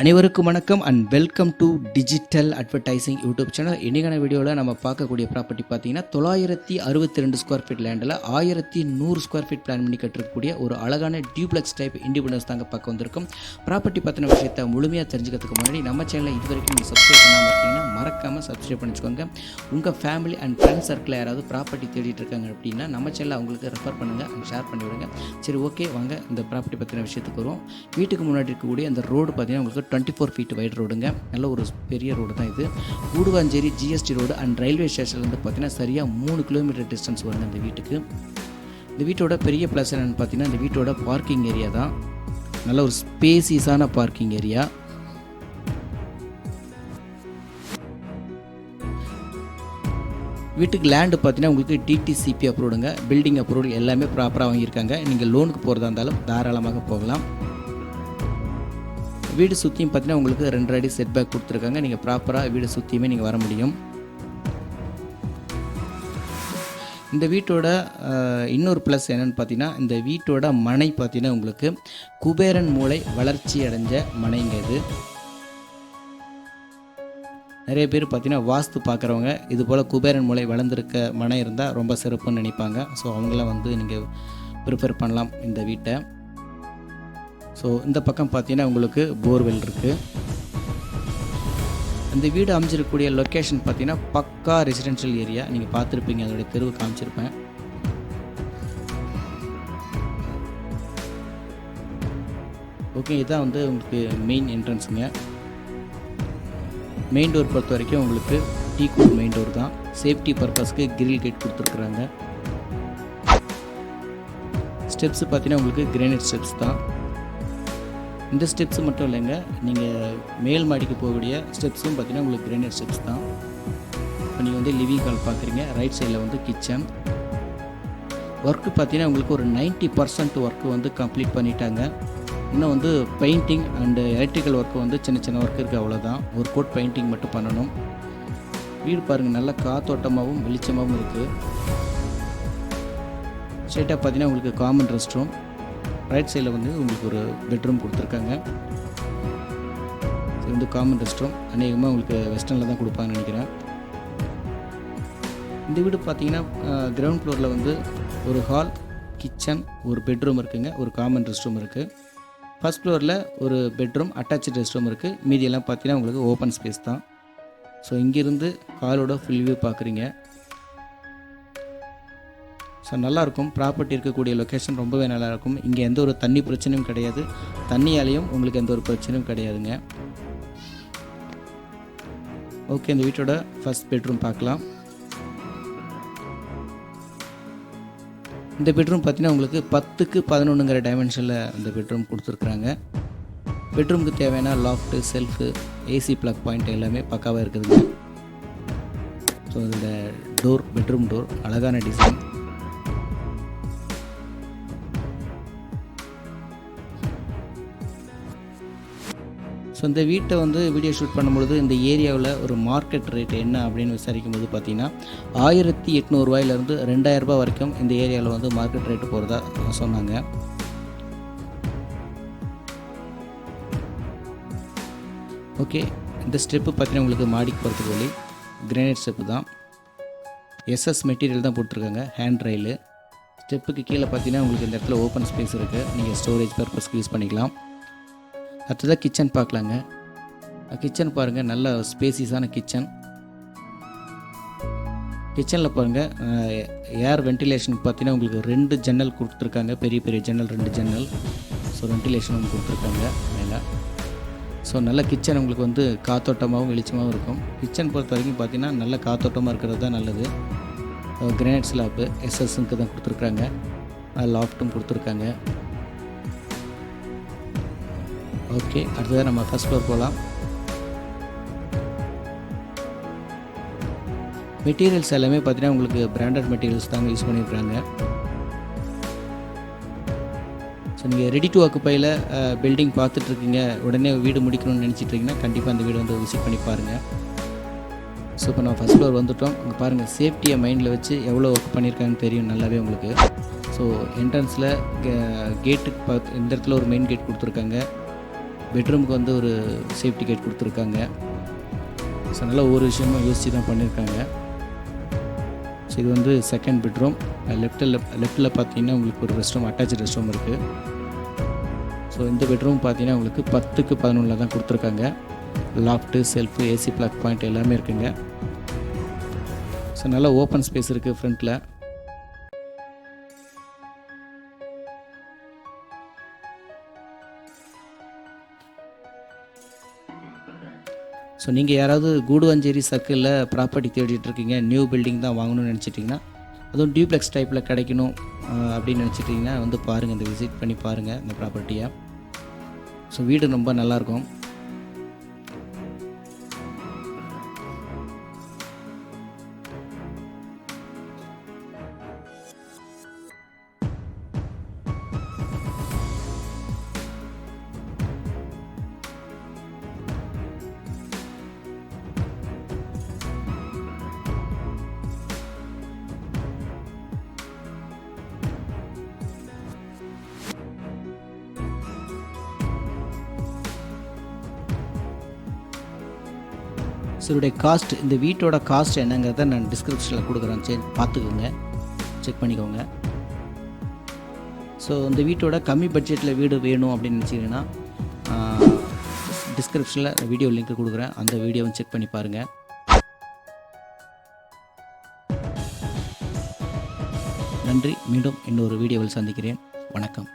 அனைவருக்கும் வணக்கம் and welcome to digital advertising YouTube channel இன்றைக்கான வீடியோவில் நம்ம பார்க்கக்கூடிய ப்ராப்பர்ட்டி பார்த்தீங்கன்னா தொள்ளாயிரத்தி அறுபத்தி ரெண்டு ஸ்கொயர் ஃபீட் லேண்டில் ஆயிரத்தி நூறு ஸ்கொயர் ஃபீட் பிளான் பண்ணி கட்டிருக்கக்கூடிய ஒரு அழகான டியூப்ளெக்ஸ் டைப் இண்டிபெண்டன்ஸ் தாங்க பார்க்க வந்திருக்கும். ப்ராப்பர்ட்டி பற்றின விஷயத்தை முழுமையாக தெரிஞ்சுக்கிறதுக்கு முன்னாடி நம்ம சேனலை இது வரைக்கும் நீங்கள் சப்ஸ்கிரைப் பண்ணாமல் இருக்கீங்கன்னா மறக்காமல் சப்ஸ்கிரைப் பண்ணிச்சுக்கோங்க. உங்கள் ஃபேமிலி அண்ட் ஃப்ரெண்ட்ஸ் சர்க்கிளில் யாராவது ப்ராப்பர்ட்டி தேடிட்டு இருக்காங்க அப்படின்னா நம்ம சேனலை அவங்களுக்கு ரெஃபர் பண்ணுங்கள் அண்ட் ஷேர் பண்ணிவிடுங்க சரி ஓகே வாங்க இந்த ப்ராப்பர்ட்டி பற்றின விஷயத்துக்கு வரும் வீட்டுக்கு முன்னாடி இருக்கக்கூடிய அந்த ரோடு பார்த்தீங்கன்னா உங்களுக்கு டுவெண்ட்டி ஃபோர் ஃபீட் வைட் ரோடுங்க நல்ல ஒரு பெரிய ரோடு தான் இது. Guduvancheri GST road and railway ஸ்டேஷன்லேருந்து பார்த்தீங்கன்னா சரியாக மூணு கிலோமீட்டர் டிஸ்டன்ஸ் வருங்க இந்த வீட்டுக்கு. இந்த வீட்டோட பெரிய ப்ளஸ் என்னென்னு பார்த்தீங்கன்னா இந்த வீட்டோட பார்க்கிங் ஏரியா தான். நல்ல ஒரு ஸ்பேசியஸான பார்க்கிங் ஏரியா வீட்டுக்கு லேண்டு பார்த்தீங்கன்னா உங்களுக்கு டிடிசிபி அப்ரூவ்டுங்க பில்டிங் அப்ரூவல் எல்லாமே ப்ராப்பராக வாங்கியிருக்காங்க. நீங்கள் லோனுக்கு போகிறதா இருந்தாலும் தாராளமாக போகலாம். வீடு சுற்றியும் பார்த்தீங்கன்னா உங்களுக்கு ரெண்டு அடி செட் பேக் கொடுத்துருக்காங்க நீங்கள் ப்ராப்பராக வீடு சுற்றியுமே நீங்கள் வர முடியும். இந்த வீட்டோட இன்னொரு ப்ளஸ் என்னென்னு பார்த்தீங்கன்னா இந்த வீட்டோட மனை பார்த்தீங்கன்னா உங்களுக்கு குபேரன் மூளை வளர்ச்சி அடைஞ்ச மனைங்க இது. நிறைய பேர் பார்த்தீங்கன்னா வாஸ்து பார்க்குறவங்க இது போல் குபேரன் மூளை வளர்ந்துருக்க மனை இருந்தால் ரொம்ப சிறப்புன்னு நினைப்பாங்க. ஸோ அவங்களாம் வந்து நீங்கள் ப்ரிஃபர் பண்ணலாம் இந்த வீட்டை. ஸோ இந்த பக்கம் பார்த்தீங்கன்னா உங்களுக்கு போர்வெல் இருக்குது இந்த வீடு அமைச்சிருக்கக்கூடிய லொக்கேஷன் பார்த்தீங்கன்னா பக்கா ரெசிடென்ஷியல் ஏரியா நீங்கள் பார்த்துருப்பீங்க அதோடைய தெருவு காமிச்சிருப்பேன். ஓகே இதான் வந்து உங்களுக்கு மெயின் என்ட்ரன்ஸுங்க மெயின் டோர் பொறுத்த வரைக்கும் உங்களுக்கு டீ கோட் மெயின் டோர் தான். சேஃப்டி பர்பஸ்க்கு கிரில் கேட் கொடுத்துருக்குறாங்க. ஸ்டெப்ஸ் பார்த்தீங்கன்னா உங்களுக்கு கிரேனைட் ஸ்டெப்ஸ் தான். இந்த ஸ்டெப்ஸ் மட்டும் இல்லைங்க. நீங்கள் மேல் மாடிக்கு போகக்கூடிய ஸ்டெப்ஸும் பார்த்தீங்கன்னா உங்களுக்கு கிரானைட் ஸ்டெப்ஸ் தான். இப்போ நீங்கள் வந்து லிவிங் ஹால் பார்க்குறீங்க ரைட் சைடில் வந்து கிச்சன் ஒர்க்கு பார்த்தீங்கன்னா உங்களுக்கு ஒரு 90% பர்சன்ட் ஒர்க்கு வந்து கம்ப்ளீட் பண்ணிட்டாங்க. இன்னும் வந்து பெயிண்டிங் அண்டு எலக்ட்ரிக்கல் ஒர்க்கு வந்து சின்ன சின்ன ஒர்க் இருக்குது அவ்வளோதான் ஒரு கோட் பெயிண்டிங் மட்டும் பண்ணணும். வீடு பாருங்கள் நல்ல காத்தோட்டமாகவும் வெளிச்சமாகவும் இருக்குது ஸ்ட்ரெயிட்டாக பார்த்தீங்கன்னா உங்களுக்கு காமன் ரெஸ்ட் ரூம் ரைட் சைடில் வந்து உங்களுக்கு ஒரு பெட்ரூம் கொடுத்துருக்காங்க. இது வந்து காமன் ரெஸ்ட் ரூம் அநேகமாக உங்களுக்கு வெஸ்டர்னில் தான் கொடுப்பாங்கன்னு நினைக்கிறேன். இந்த வீடு பார்த்தீங்கன்னா கிரவுண்ட் ஃப்ளோரில் வந்து ஒரு ஹால் கிச்சன் ஒரு பெட்ரூம் இருக்குங்க. ஒரு காமன் ரெஸ்ட் ரூம் இருக்குது ஃபர்ஸ்ட் ஃப்ளோரில் ஒரு பெட்ரூம் அட்டாச்சு ரெஸ்ட் ரூம் இருக்குது மீதியெல்லாம் பார்த்தீங்கன்னா உங்களுக்கு ஓப்பன் ஸ்பேஸ் தான். ஸோ இங்கேருந்து ஹாலோட ஃபுல் வியூ பார்க்குறீங்க. ஸோ நல்லாயிருக்கும் ப்ராப்பர்ட்டி இருக்கக்கூடிய லொக்கேஷன் ரொம்பவே நல்லாயிருக்கும் இங்கே எந்த ஒரு தண்ணி பிரச்சனையும் கிடையாது. தண்ணியாலேயும் உங்களுக்கு எந்த ஒரு பிரச்சனையும் கிடையாதுங்க. ஓகே இந்த வீட்டோட ஃபஸ்ட் பெட்ரூம் பார்க்கலாம். இந்த பெட்ரூம் பார்த்தீங்கன்னா உங்களுக்கு பத்துக்கு பதினொன்றுங்கிற டைமென்ஷனில் இந்த பெட்ரூம் கொடுத்துருக்குறாங்க. பெட்ரூமுக்கு தேவையான loft shelf AC plug point எல்லாமே பக்காவாக இருக்குதுங்க. ஸோ இந்த டோர் பெட்ரூம் டோர் அழகான டிசைன் ஸோ இந்த வீட்டை வந்து வீடியோ ஷூட் பண்ணும்பொழுது இந்த ஏரியாவில் ஒரு மார்க்கெட் ரேட் என்ன அப்படின்னு விசாரிக்கும் போது பார்த்தீங்கன்னா ஆயிரத்தி எட்நூறுவாயிலேருந்து ரெண்டாயிரரூபா வரைக்கும் இந்த ஏரியாவில் வந்து மார்க்கெட் ரேட்டு போகிறதா சொன்னாங்க. ஓகே இந்த ஸ்டெப்பு பார்த்தீங்கன்னா உங்களுக்கு மாடிக்கு போகிறதுக்கு வழி கிரானைட் ஸ்டெப்பு தான். எஸ்எஸ் மெட்டீரியல் தான் போட்டிருக்காங்க ஹேண்ட் ரயிலு ஸ்டெப்புக்கு கீழே பார்த்தீங்கன்னா உங்களுக்கு இந்த இடத்துல ஓப்பன் ஸ்பேஸ் இருக்குது நீங்கள் ஸ்டோரேஜ் பர்பஸ்க்கு யூஸ் பண்ணிக்கலாம். அடுத்ததாக கிச்சன் பார்க்கலாங்க. கிச்சன் பாருங்கள் நல்ல ஸ்பேசியஸான கிச்சன் கிச்சனில் பாருங்கள் ஏர் வென்டிலேஷன் பார்த்தீங்கன்னா உங்களுக்கு ரெண்டு ஜன்னல் கொடுத்துருக்காங்க. பெரிய பெரிய ஜன்னல் ரெண்டு ஜன்னல் ஸோ வென்டிலேஷனும் கொடுத்துருக்காங்க மேலே. ஸோ நல்ல கிச்சன் உங்களுக்கு வந்து காத்தோட்டமாகவும் வெளிச்சமாகவும் இருக்கும். கிச்சன் பொறுத்த வரைக்கும் பார்த்தீங்கன்னா நல்ல காத்தோட்டமாக இருக்கிறது தான் நல்லது. கிரானைட் ஸ்லாப்பு எஸ்எஸ்ஸுக்கு தான் கொடுத்துருக்காங்க. லாஃப்ட்டும் கொடுத்துருக்காங்க. ஓகே அடுத்ததாக நம்ம ஃபஸ்ட் ஃப்ளோர் போகலாம் மெட்டீரியல்ஸ் எல்லாமே பார்த்தீங்கன்னா உங்களுக்கு பிராண்டட் மெட்டீரியல்ஸ் தாங்க யூஸ் பண்ணியிருக்காங்க ஸோ நீங்கள் ரெடி டு ஆக்குப்பையில் பில்டிங் பார்த்துட்ருக்கீங்க உடனே வீடு முடிக்கணும்னு நினச்சிட்டு இருக்கீங்கன்னா கண்டிப்பாக அந்த வீடு வந்து விசிட் பண்ணி பாருங்கள் ஸோ இப்போ நான் ஃபஸ்ட் ஃப்ளோர் வந்துவிட்டோம் இங்கே பாருங்கள் சேஃப்டியை மைண்டில் வச்சு எவ்வளோ ஒர்க் பண்ணியிருக்காங்கன்னு தெரியும் நல்லாவே உங்களுக்கு. ஸோ என்ட்ரன்ஸில் கேட்டுக்கு பார்த்து இந்த இடத்துல ஒரு மெயின் கேட் கொடுத்துருக்காங்க. பெட்ரூமுக்கு வந்து ஒரு சேஃப்டி கேட் கொடுத்துருக்காங்க. ஸோ நல்லா ஒவ்வொரு விஷயமும் யோசித்து தான் பண்ணியிருக்காங்க. ஸோ இது வந்து செகண்ட் பெட்ரூம் லெஃப்ட்டில் லெஃப்ட்டில் பார்த்தீங்கன்னா உங்களுக்கு ஒரு rest room attach rest room இருக்குது ஸோ இந்த பெட்ரூம் பார்த்தீங்கன்னா உங்களுக்கு பத்துக்கு பதினொன்றில் தான் கொடுத்துருக்காங்க. Loft shelf AC plug point எல்லாமே இருக்குங்க. ஸோ நல்லா ஓப்பன் ஸ்பேஸ் இருக்குது ஃப்ரண்ட்டில் ஸோ நீங்கள் யாராவது கூடுவாஞ்சேரி சர்க்கிளில் ப்ராப்பர்ட்டி தேடிட்டு இருக்கீங்க நியூ பில்டிங் தான் வாங்கணும்னு நினச்சிட்டிங்கன்னா அதுவும் டியூப்ளெக்ஸ் டைப்பில் கிடைக்கணும் அப்படின்னு நினச்சிட்டிங்கன்னா வந்து பாருங்கள் இந்த விசிட் பண்ணி பாருங்கள் இந்த ப்ராப்பர்ட்டியை ஸோ வீடு ரொம்ப நல்லாயிருக்கும் ஸோ இதோடைய காஸ்ட் இந்த வீட்டோட காஸ்ட் என்னங்கிறத நான் டிஸ்கிரிப்ஷனில் கொடுக்குறேன். சரி பார்த்துக்கோங்க. செக் பண்ணிக்கோங்க. ஸோ இந்த வீட்டோட கம்மி பட்ஜெட்டில் வீடு வேணும் அப்படின்னு நினச்சிங்கன்னா டிஸ்கிரிப்ஷனில் வீடியோ லிங்க் கொடுக்குறேன். அந்த வீடியோவும் செக் பண்ணி பாருங்கள் நன்றி. மீண்டும் இன்னொரு வீடியோவில் சந்திக்கிறேன். வணக்கம்.